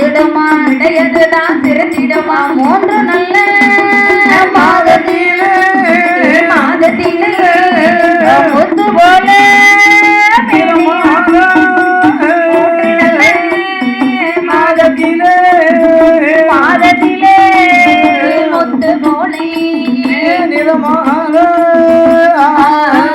வளர்ந்திடுமா இடையதுதான் சிறந்திடுமா மூன்று நல்ல மாதத்திலே மாதத்திலே முத்து போல மாதத்திலே மாதத்திலே முத்து போலே. நான்கான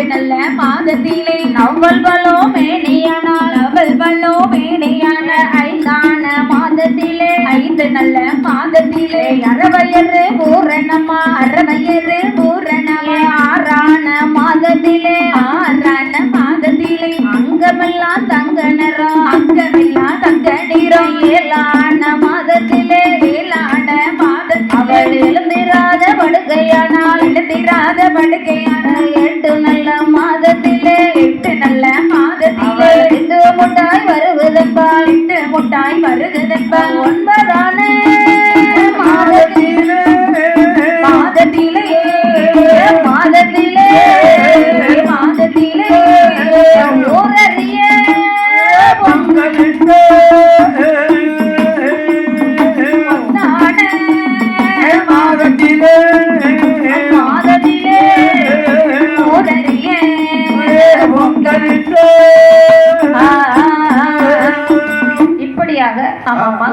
நல்ல மாதத்திலே நவல் வளோ மேனியானால் அவள் வளோ மேனியான ஐந்தான மாதத்திலே. ஐந்து நல்ல மாதத்திலே அறவையறு பூரணமா அறவையறு பூரணமா ஆறான மாதத்திலே ஆறான மாதத்திலே. அங்கமெல்லாம் தங்க நிறம் அங்கமெல்லாம் தங்க நிறம் ஏழான மாதத்திலே ஏழான மாதத்தில். அவள் எழுந்திராத படுக்கையானால் எழுந்திராத படுக்கையானால் முட்டாய் வருகுதப்பா ஒன்பதான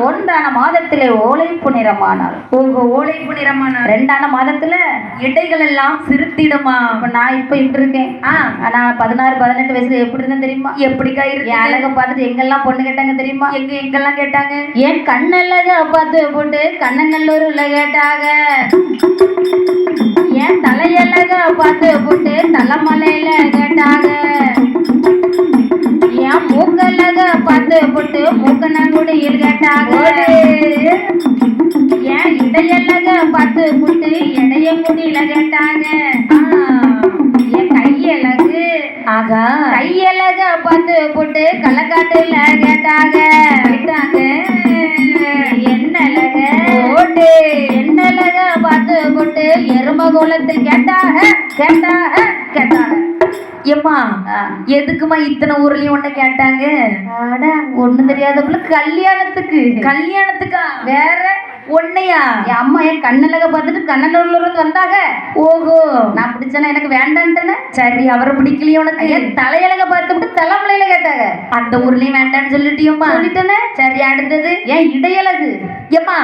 ஒன்றான மாதத்திலே ஓலைப்பு நிறமானாள். உங்க ஓலைப்பு நிறமான ரெண்டான மாதத்துல இடைகள் எல்லாம் சிறுத்திடுமா நான் இப்ப இப்படி இருக்கேன் ஆனா பதினாறு பதினெட்டு வயசுல எப்படி இருந்தேன் தெரியுமா? எப்படிக்கா இருக்கு அழக பார்த்துட்டு எங்கெல்லாம் பொண்ணு கேட்டாங்க தெரியுமா? எங்க எங்கெல்லாம் கேட்டாங்க? என் கண்ணழக பார்த்து போட்டு கண்ணநல்லூர்ல கேட்டாங்க. என் தலையழக பார்த்து போட்டு தலைமலையில மூக்கனங்குடியில் கேட்டாங்க என் இடையழக பார்த்து போட்டு இடையங்குடியில கேட்டாங்க. என் கையழகு ஆகா. கையழக பார்த்து போட்டு கேட்டாங்க. கேட்டாங்க என்னழக ஓட்டு. என்னழக பார்த்து போட்டு எரும குளத்தில் கேட்டாக கேட்டாக கேட்டாக. ஆ. எதுக்குமா இத்தனை ஊர்லயும் ஒண்ணு கேட்டாங்க? அட ஒண்ணும் தெரியாதவங்கள கல்யாணத்துக்கு. கல்யாணத்துக்கா? வேற. ஒன்னையா? என் அம்மா என் கண்ணழக பார்த்துட்டு கண்ணநல்லூர்ல இருந்து வந்தாங்க. ஓஹோ. நான் பிடிச்சேன்னா எனக்கு வேண்டான்ட்டேனே. சரி அவரை பிடிக்கலையே உனக்கு? என் தலையழக பார்த்துட்டு தலைமலையில கேட்டாங்க. அந்த ஊர்லயும் வேண்டாம்னு சொல்லிட்டியோம்மா? சொல்லிட்டேனே. சரி அடுத்தது. ஏன் இடையழகு? ஏம்மா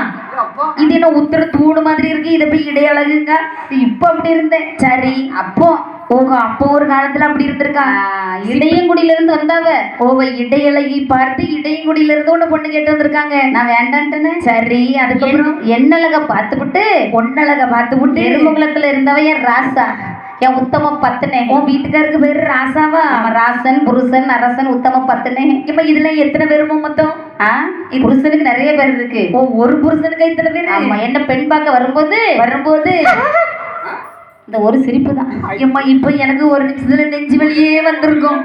இது என்ன உத்தர தூணு மாதிரி இருக்கு? இதை போய் இடையழகுங்க இப்ப அப்படி இருந்தேன். சரி அப்போ ஓஹோ அப்போ ஒரு காலத்துல அப்படி இருந்திருக்கா? இடையங்குடியில இருந்து வந்தாவ ஓவ இடையழகி பார்த்து இடையங்குடியில இருந்து ஒண்ணு பொண்ணு கேட்டு வந்திருக்காங்க. நான் வேண்டான்ட்டேனே. சரி அதுக்கப்புறம் என்னழக பார்த்துவிட்டு பொன்னழக பார்த்து விட்டு எருமகுளத்துல இருந்தவ என் ராசா. என் உத்தம பத்துனே. உன் வீட்டுக்காருக்கு பேரு ராசாவா? ஆமா, ராசன் புருஷன் அரசன் உத்தம பத்துனே. இப்ப இதுல எத்தனை பேருமோ மொத்தம்? புருஷனுக்கு நிறைய பேர் இருக்கு. ஓ ஒரு புருஷனுக்கு இத்தனை பேரு? ஆமா என்ன பெண் பார்க்க வரும்போது? வரும்போது. இந்த ஒரு சிரிப்பு தான். ஐயம்மா இப்ப எனக்கு ஒரு நிமிஷத்துல நெஞ்சு வலியே வந்திருக்கும்.